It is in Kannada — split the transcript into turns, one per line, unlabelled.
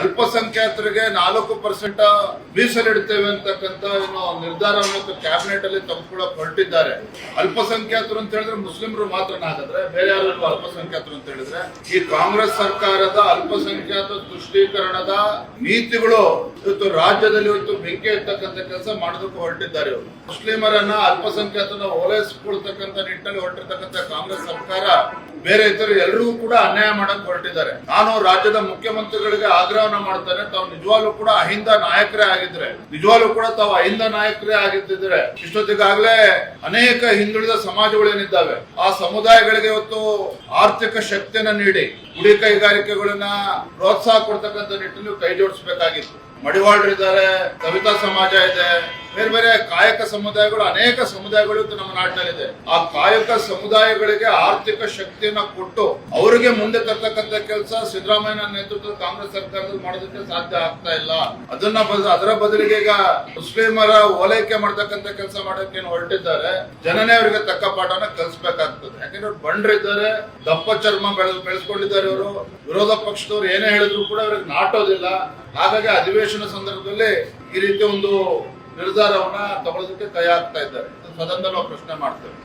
ಅಲ್ಪಸಂಖ್ಯಾತರಿಗೆ ನಾಲ್ಕು ಪರ್ಸೆಂಟ್ ಮೀಸಲಿಡ್ತೇವೆ ಅಂತಕ್ಕಂತ ಏನು ನಿರ್ಧಾರವನ್ನು ಕ್ಯಾಬಿನೆಟ್ ಅಲ್ಲಿ ತೆಗೆದುಕೊಳ್ಳಕ್ ಹೊರಟಿದ್ದಾರೆ. ಅಲ್ಪಸಂಖ್ಯಾತರು ಅಂತ ಹೇಳಿದ್ರೆ ಮುಸ್ಲಿಮರು ಮಾತ್ರ ಹಾಗಾದ್ರೆ, ಬೇರೆ ಯಾರು ಅಲ್ಪಸಂಖ್ಯಾತರು ಅಂತ ಹೇಳಿದ್ರೆ, ಈ ಕಾಂಗ್ರೆಸ್ ಸರ್ಕಾರದ ಅಲ್ಪಸಂಖ್ಯಾತ ತುಷ್ಟೀಕರಣದ ನೀತಿಗಳು ಇವತ್ತು ರಾಜ್ಯದಲ್ಲಿ ಇವತ್ತು ಬೆಂಕಿ ಇರ್ತಕ್ಕಂಥ ಕೆಲಸ ಮಾಡೋದಕ್ಕೆ ಹೊರಟಿದ್ದಾರೆ ಮುಸ್ಲಿಮರನ್ನ ಅಲ್ಪಸಂಖ್ಯಾತನ ಓಲೈಸಿಕೊಳ್ತಕ್ಕಂಥ ನಿಟ್ಟಿನಲ್ಲಿ ಹೊರಟಿರ್ತಕ್ಕಂಥ ಕಾಂಗ್ರೆಸ್ ಸರ್ಕಾರ, ಬೇರೆ ಇತರ ಎಲ್ಲರಿಗೂ ಕೂಡ ಅನ್ಯಾಯ ಮಾಡಕ್ ಹೊರಟಿದ್ದಾರೆ. ನಾನು ರಾಜ್ಯದ ಮುಖ್ಯಮಂತ್ರಿಗಳಿಗೆ ಆಗ್ರಹವನ್ನ ಮಾಡ್ತಾರೆ. ತಾವು ನಿಜವಾಗ್ಲೂ ಕೂಡ ಅಹಿಂದ ನಾಯಕರೇ ಆಗಿದ್ರೆ, ನಿಜವಾಗ್ಲೂ ಕೂಡ ತಾವು ಅಹಿಂದ ನಾಯಕರೇ ಆಗಿದ್ದಿದ್ರೆ ಇಷ್ಟೊತ್ತಿಗಾಗ್ಲೇ ಅನೇಕ ಹಿಂದುಳಿದ ಸಮಾಜಗಳು ಏನಿದ್ದಾವೆ, ಆ ಸಮುದಾಯಗಳಿಗೆ ಇವತ್ತು ಆರ್ಥಿಕ ಶಕ್ತಿಯನ್ನ ನೀಡಿ ಗುಡಿ ಕೈಗಾರಿಕೆಗಳನ್ನ ಪ್ರೋತ್ಸಾಹ ಕೊಡ್ತಕ್ಕಂಥ ನಿಟ್ಟಿನಲ್ಲಿ ಕೈ ಜೋಡಿಸಬೇಕಾಗಿತ್ತು. ಮಡಿವಾಳರಿದ್ದಾರೆ ಕವಿತಾ ಸಮಾಜ ಇದೆ, ಬೇರೆ ಬೇರೆ ಕಾಯಕ ಸಮುದಾಯಗಳು, ಅನೇಕ ಸಮುದಾಯಗಳು ನಮ್ಮ ನಾಡಿನಲ್ಲಿದೆ. ಆ ಕಾಯಕ ಸಮುದಾಯಗಳಿಗೆ ಆರ್ಥಿಕ ಶಕ್ತಿಯನ್ನ ಕೊಟ್ಟು ಅವರಿಗೆ ಮುಂದೆ ತರ್ತಕ್ಕಂಥ ಕೆಲಸ ಸಿದ್ದರಾಮಯ್ಯ ನೇತೃತ್ವದ ಕಾಂಗ್ರೆಸ್ ಸರ್ಕಾರದಲ್ಲಿ ಮಾಡೋದಕ್ಕೆ ಸಾಧ್ಯ ಆಗ್ತಾ ಇಲ್ಲ. ಅದನ್ನ ಅದರ ಬದಲಿಗೆ ಈಗ ಮುಸ್ಲಿಮರ ಓಲೈಕೆ ಮಾಡ್ತಕ್ಕಂಥ ಕೆಲಸ ಮಾಡೋಕೆ ಏನು ಹೊರಟಿದ್ದಾರೆ. ಜನನೇ ಅವರಿಗೆ ತಕ್ಕ ಪಾಠನ ಕಲಿಸ್ಬೇಕಾಗ್ತದೆ. ಯಾಕಂದ್ರೆ ಬಂಡ್ರಿದ್ದಾರೆ, ದಪ್ಪ ಚರ್ಮ ಬೆಳೆಸ್ಕೊಂಡಿದ್ದಾರೆ. ಇವರು ವಿರೋಧ ಪಕ್ಷದವ್ರು ಏನೇ ಹೇಳಿದ್ರು ಕೂಡ ಅವ್ರಿಗೆ ನಾಟೋದಿಲ್ಲ. ಹಾಗಾಗಿ ಅಧಿವೇಶನ ಸಂದರ್ಭದಲ್ಲಿ ಈ ರೀತಿ ಒಂದು ನಿರ್ಧಾರವನ್ನ ತಗೊಳ್ಳೋದಕ್ಕೆ ತಯಾರಾಗ್ತಾ ಇದ್ದಾರೆ. ಇದು ಸದನದಲ್ಲಿ ಪ್ರಶ್ನೆ ಮಾಡ್ತೇವೆ.